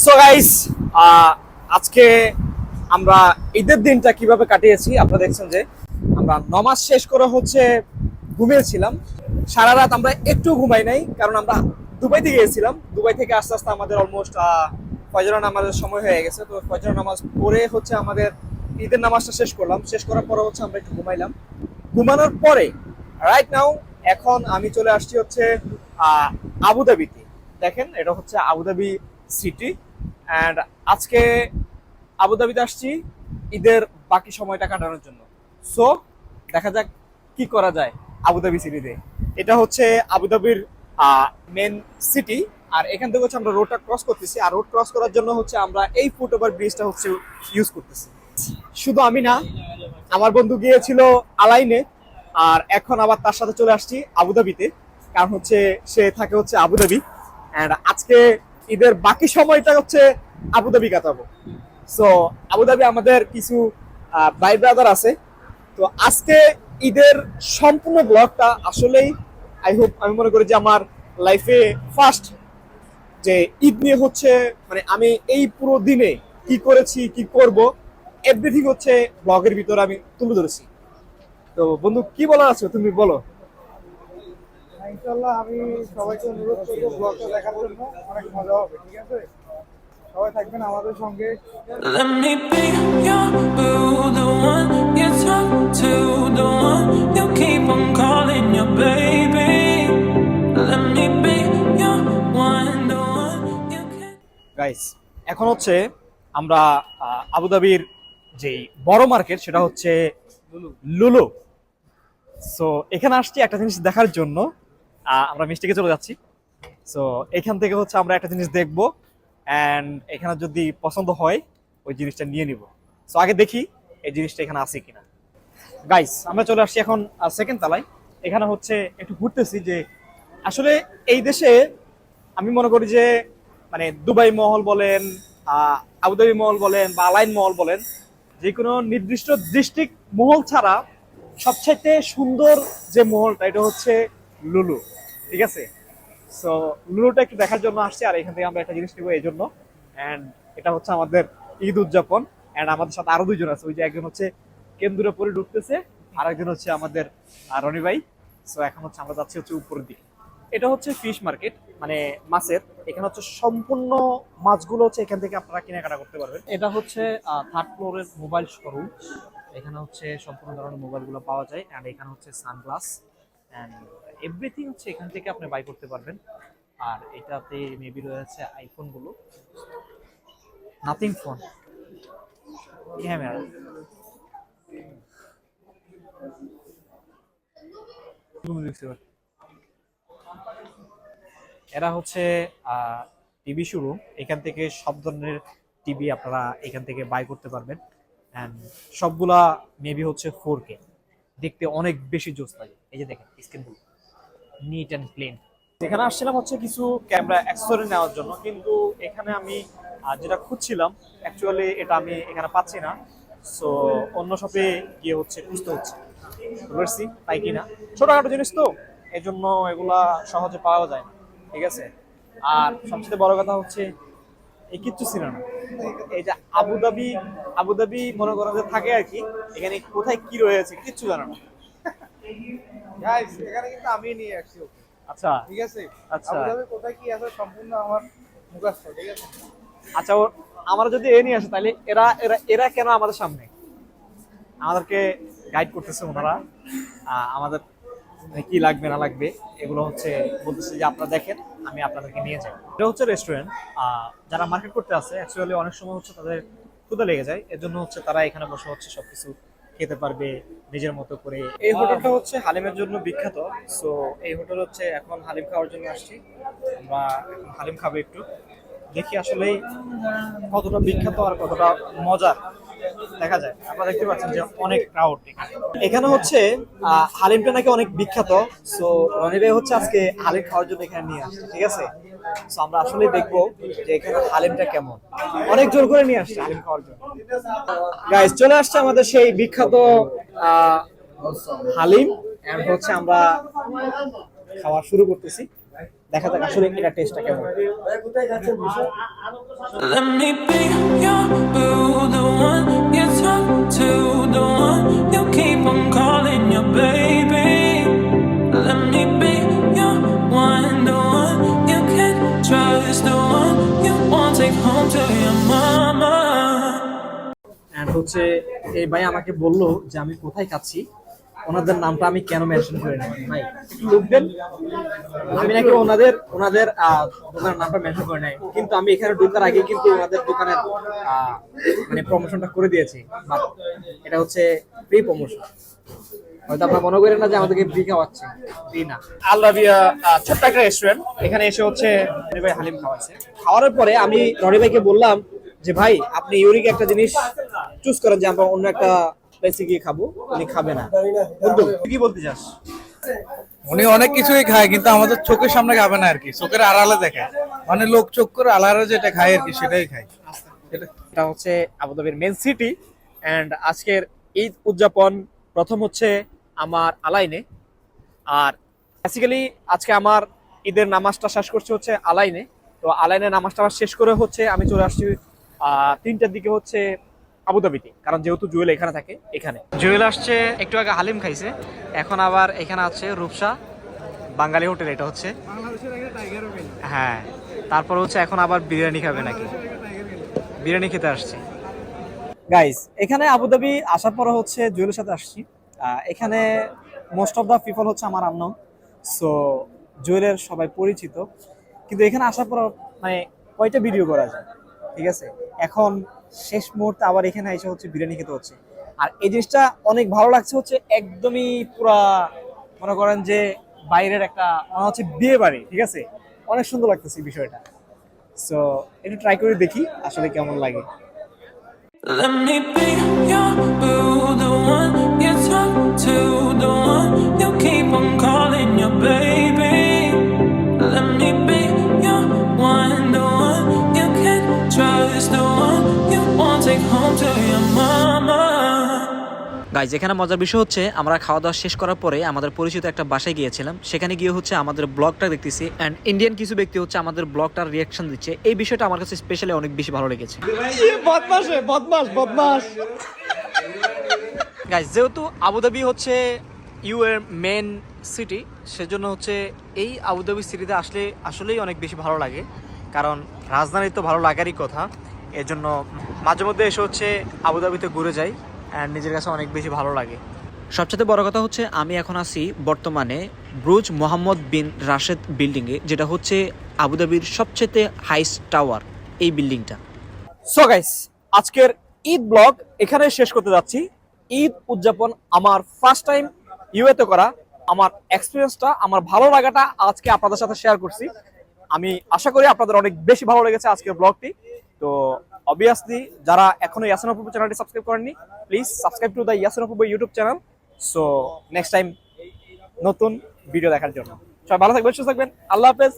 So guys আজকে আমরা ঈদের দিনটা কীভাবে কাটিয়েছি, আপনারা দেখছেন যে আমরা নমাজ শেষ করে হচ্ছে ঘুমিয়েছিলাম। সারা রাত আমরা একটু ঘুমাই নাই, কারণ আমরা দুবাইতে গিয়েছিলাম। দুবাই থেকে আস্তে আস্তে আমাদের অলমোস্ট ফজর নামাজের সময় হয়ে গেছে। তো ফজর নামাজ পরে হচ্ছে আমাদের ঈদের নামাজটা শেষ করলাম। শেষ করার পরে হচ্ছে আমরা একটু ঘুমাইলাম। ঘুমানোর পরে রাইট নাও এখন আমি চলে আসছি হচ্ছে আবুধাবিতে। দেখেন, এটা হচ্ছে আবুধাবি সিটি অ্যান্ড আজকে আবুধাবিতে আসছি, ঈদের বাকি সময়টা কাটানোর জন্য। সো দেখা যাক কি করা যায় আবুধাবি সিটিতে এটা হচ্ছে আবুধাবির মেন সিটি আর এখান থেকে হচ্ছে আমরা রোডটা ক্রস করতেছি। আর রোড ক্রস করার জন্য হচ্ছে আমরা এই ফুট ওভার ব্রিজটা হচ্ছে ইউজ করতেছি। শুধু আমি না, আমার বন্ধু গিয়েছিল আলাইনে আর এখন আবার তার সাথে চলে আসছি আবুধাবিতে কারণ হচ্ছে সে থাকে হচ্ছে আবুধাবি অ্যান্ড আজকে ঈদের বাকি সময়টা হচ্ছে আবুধাবি কাটাবো। সো আবুধাবি আমাদের কিছু ভাই ব্রাদার আছে। তো আজকে ঈদের সম্পূর্ণ ব্লগটা আসলেই আই হোপ আমি মনে করি যে আমার লাইফে ফার্স্ট যে ঈদ নিয়ে হচ্ছে মানে আমি এই পুরো দিনে কি করেছি, কি করব এভরিথিং হচ্ছে ব্লগের ভিতরে আমি তুলে ধরেছি। তো বন্ধু, কি বলার আছে তুমি বলো? ইনশাল্লাহ আমি সবাইকে অনুরোধ করব ব্লগটা দেখার জন্য। অনেক মজা হবে ঠিক আছে? সবাই থাকবেন আমাদের সঙ্গে। Let me be your boo, the one you talk to, the one you keep on calling your baby. Let me be your one, the one you can. Guys এখন হচ্ছে আমরা আবুধাবির যে বড় মার্কেট সেটা হচ্ছে লুলু। সো এখানে আসছি একটা জিনিস দেখার জন্য। আমরা মিষ্টিকে চলে যাচ্ছি। সো এখান থেকে হচ্ছে আমরা একটা জিনিস দেখব অ্যান্ড এখানে যদি পছন্দ হয়, ওই জিনিসটা নিয়ে নিব। সো আগে দেখি এই জিনিসটা এখানে আছে কিনা। গাইস আমরা চলে আসছি এখন সেকেন্ড তলায়। এখানে হচ্ছে একটু ঘুরতেছি যে আসলে এই দেশে আমি মনে করি যে মানে দুবাই মহল বলেন আবুধাবি মহল বলেন বা আলাইন মহল বলেন, যে কোনো নির্দিষ্ট ডিস্ট্রিক্ট মহল ছাড়া সবচাইতে সুন্দর যে মহলটা, এটা হচ্ছে লুলু, ঠিক আছে? সো লুলুটা একটু দেখার জন্য আসছি, আর এখান থেকে আমরা একটা জিনিস নেব এই জন্য। অ্যান্ড এটা হচ্ছে আমাদের ঈদ উদযাপন অ্যান্ড আমাদের সাথে আরও দুইজন আছে। ওই যে একজন হচ্ছে কেন্দ্রে পরে ঢুকতেছে, আর একজন হচ্ছে আমাদের রনি ভাই। সো এখন হচ্ছে আমরা যাচ্ছি হচ্ছে উপরের দিকে। এটা হচ্ছে ফিশ মার্কেট মানে মাছের। এখানে হচ্ছে সম্পূর্ণ মাছগুলো হচ্ছে এখান থেকে আপনারা কেনাকাটা করতে পারবেন। এটা হচ্ছে থার্ড ফ্লোরের মোবাইল শোরুম এখানে হচ্ছে সম্পূর্ণ ধরনের মোবাইলগুলো পাওয়া যায় অ্যান্ড এখানে হচ্ছে সানগ্লাস অ্যান্ড এভরিথিং হচ্ছে এখান থেকে আপনি বাই করতে পারবেন। আর এটাতে মেবি রয়েছে আইফোনগুলো নাথিং ফোন ক্যামেরা এরা হচ্ছে টিভি শোরুম এখান থেকে সব ধরনের টিভি আপনারা এখান থেকে বাই করতে পারবেন। অ্যান্ড সবগুলা মেবি হচ্ছে ফোর কে দেখতে অনেক বেশি জোস লাগে। এই যে দেখেন স্ক্রিনগুলো নিট অ্যান্ড প্লেন এখানে আসছিলাম হচ্ছে কিছু ক্যামেরা অ্যাক্সেসরি নেওয়ার জন্য, কিন্তু এখানে আমি যেটা খুঁজছিলাম অ্যাকচুয়ালি এটা আমি এখানে পাচ্ছি না। সো অন্য শপে গিয়ে হচ্ছে খুঁজতে হচ্ছে। বুঝতে পাই কিনা। ছোটখাটো জিনিস তো এই জন্য এগুলা সহজে পাওয়া যায় না, ঠিক আছে? আর সবচেয়ে বড় কথা হচ্ছে, এই কিচ্ছু ছিল না। এই যে আবুধাবি আবুধাবি মনে করা যে থাকে আর কি, এখানে কোথায় কি রয়েছে কিচ্ছু জানো না। গাইস এখানে কিন্তু আমি নিয়ে আসছি আচ্ছা। ঠিক আছে? আচ্ছা। আবুধাবি কোথায় কি আছে? সম্পূর্ণ আমার মুখস্থ ঠিক আছে? আচ্ছা ও আমরা যদি এ নিয়ে আসে তাহলে এরা এরা এরা কেন আমাদের সামনে? আমাদেরকে গাইড করতেছে ওনারা। আমাদের মানে কি লাগবে না লাগবে এগুলো হচ্ছে বলতেছে যে আপনারা দেখেন আমি আপনাদেরকে নিয়ে যাই। এটা হচ্ছে রেস্টুরেন্ট যারা মার্কেট করতে আসে অ্যাকচুয়ালি অনেক সময় হচ্ছে তাদের ক্ষুদা লেগে যায়। এর জন্য হচ্ছে তারা এখানে বসে হচ্ছে সবকিছু খেতে পারবে নিজের মতো করে। এই হোটেলটা হচ্ছে হালিমের জন্য বিখ্যাত। সো এই হোটেল হচ্ছে এখন হালিম খাওয়ার জন্য আসছি। আমরা হালিম খাবে একটু। দেখি আসলে কতটা বিখ্যাত আর কতটা মজার। দেখা যায়। আপনারা দেখতে পাচ্ছেন যে অনেক ক্রাউড এখানে। হচ্ছে হালিমটা নাকি অনেক বিখ্যাত। সো রনি ভাই হচ্ছে আজকে হালিম খাওয়ার জন্য এখানে নিয়ে আসছে, ঠিক আছে? সো আমরা আসলে দেখব যে এখানে হালিমটা কেমন। অনেক জোর করে নিয়ে আসছে হালিম খাওয়ার জন্য। গাইস চলে আসছে আমাদের সেই বিখ্যাত হালিম। এন্ড হচ্ছে আমরা খাওয়া শুরু করতেছি। দেখা যাক আসলে এটা টেস্টটা কেমন। হচ্ছে এই ভাই আমাকে বলল যে আমি কোথায় খাচ্ছি ওনাদের নামটা আমি কেন মেনশন করে নেই? ভাই একটু আমি নাকি ওনাদের ওনাদের দোকানের নামটা মেনশন করে নাই। কিন্তু আমি এখানে ঢোকার আগে কিন্তু ওনাদের দোকানের মানে প্রমোশনটা করে দিয়েছি। বাট এটা হচ্ছে ফ্রি প্রমোশন হয়তো আপনারা মনে করেন না যে আমাদেরকে ফ্রি খাওয়াচ্ছে। ফ্রি না। আল্লাভিয়া ছোট্ট একটা রেস্টুরেন্ট এখানে এসে হচ্ছে রনি ভাই হালিম খাওয়াচ্ছে। খাওয়ার পরে আমি রনি ভাইকে বললাম যে ভাই আপনি ইউরিক একটা জিনিস চুজ করেন যে আমরা অন্য একটা প্লেসে গিয়ে খাব উনি খাবে না। বন্ধু কি বলতে চাস? উনি অনেক কিছুই খায় কিন্তু আমাদের চোখের সামনে খাবে না আর কি চোখের আড়ালে দেখে। মানে লোক চোখ করে আড়ালে যেটা খায় আর কি সেটাই খায়। এটা এটা হচ্ছে আবুধাবির মেন সিটি অ্যান্ড আজকের ঈদ উদযাপন প্রথম হচ্ছে আমার আলাইনে। আর বেসিক্যালি আজকে আমার ঈদের নামাজটা শেষ করছে হচ্ছে আলাইনে। তো আলাইনে নামাজটা শেষ করে হচ্ছে আমি চলে আসছি আহ, তিনটার দিকে হচ্ছে আবুধাবিতে কারণ যেহেতু জুয়েল এখানে থাকে এখানে। জুয়েল আসছে একটু আগে হালিম খাইছে এখন আবার এখানে আছে রূপসা বাঙালি হোটেল এটা হচ্ছে। হ্যাঁ তারপর হচ্ছে এখন আবার বিরিয়ানি খাবে নাকি? বিরিয়ানি খেতে আসছি। গাইস এখানে আবুধাবি আসার পরে হচ্ছে জুয়েলের সাথে আসছি। আহ, এখানে মোস্ট অফ দা পিপল হচ্ছে আমার আননোন সো জুয়েলের সবাই পরিচিত। কিন্তু এখানে আসার পর মানে কয়টা ভিডিও করা যায়? ঠিক আছে? এখন শেষ মুহূর্তে আবার এখানে এসে হচ্ছে বিরিয়ানি খেতে হচ্ছে। আর এই জিনিসটা অনেক ভালো লাগছে হচ্ছে একদমই পুরা মনে করেন যে বাইরের একটা মনে হচ্ছে বিয়ে বাড়ি ঠিক আছে? অনেক সুন্দর লাগতেছে এই বিষয়টা। সো একটু ট্রাই করে দেখি আসলে কেমন লাগে। Let me be your boo, the one you talk to, the one you guys এখানে মজার বিষয় হচ্ছে আমরা খাওয়া দাওয়া শেষ করার পরে আমাদের পরিচিত একটা বাসায় গিয়েছিলাম। সেখানে গিয়ে হচ্ছে আমাদের ব্লগটা দেখতেছি। অ্যান্ড ইন্ডিয়ান কিছু ব্যক্তি হচ্ছে আমাদের ব্লগটার রিয়াকশন দিচ্ছে। এই বিষয়টা আমার কাছে স্পেশালি অনেক বেশি ভালো লেগেছে। গাইজ যেহেতু আবুধাবি হচ্ছে ইউ এর মেন সিটি সেজন্য হচ্ছে এই আবুধাবি সিটিতে আসলে আসলেই অনেক বেশি ভালো লাগে। কারণ রাজধানী তো ভালো লাগারই কথা। এজন্য মাঝে মধ্যে এসে হচ্ছে আবুধাবিতে ঘুরে যাই। অ্যান্ড নিজের কাছে অনেক বেশি ভালো লাগে। সবচেয়ে বড় কথা হচ্ছে, আমি এখন আছি বর্তমানে ব্রুজ মোহাম্মদ বিন রাশেদ বিল্ডিংয়ে যেটা হচ্ছে আবুধাবির সবচেয়ে হাইস্ট টাওয়ার এই বিল্ডিংটা সো গাইস আজকের ঈদ ব্লগ এখানে শেষ করতে যাচ্ছি। ঈদ উদযাপন আমার ফার্স্ট টাইম ইউএতে করা। আমার এক্সপিরিয়েন্সটা আমার ভালো লাগাটা আজকে আপনাদের সাথে শেয়ার করছি। আমি আশা করি আপনাদের অনেক বেশি ভালো লেগেছে আজকের ব্লগটি তো অবভিয়াসলি যারা এখনও ইয়াসিন অপূর্ব চ্যানেলটি সাবস্ক্রাইব করেননি please subscribe to the Yasin Apurba YouTube channel so next time নতুন ভিডিও দেখার জন্য। সবাই ভালো থাকবেন, সুস্থ থাকবেন। আল্লাহ হাফেজ।